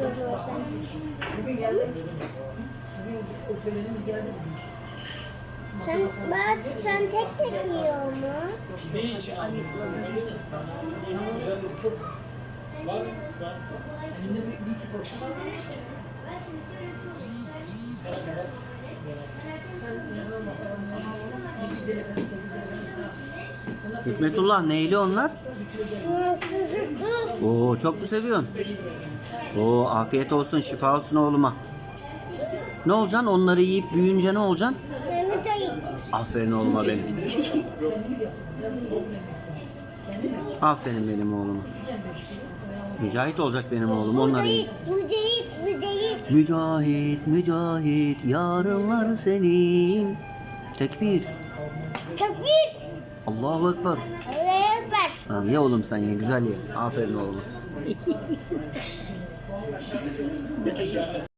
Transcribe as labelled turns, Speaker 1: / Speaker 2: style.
Speaker 1: seviyorsan.
Speaker 2: Bugün geldi. Bugün o söylediğimiz geldi.
Speaker 1: Sen, bak, sen tek tek yiyor mu?
Speaker 2: Elinde bir, bir iki porsiyon. Sen yanına bak. Bir gidelim.
Speaker 3: Hikmetullah neyli onlar? Oo çok mu seviyorsun? Oo afiyet olsun şifa olsun oğluma. Ne olacaksın? Onları yiyip büyüyünce ne olacaksın? Aferin oğluma benim. Aferin benim oğluma. Mücahit olacak benim oğlum onları yiyip.
Speaker 1: Mücahit, mücahit, mücahit.
Speaker 3: Mücahit, mücahit, yarınlar senin. Tekbir.
Speaker 1: Takbir.
Speaker 3: Allahu Ekber.
Speaker 1: Allah'a ekber.
Speaker 3: Ha, ye oğlum sen ye, güzel ye. Aferin oğluma.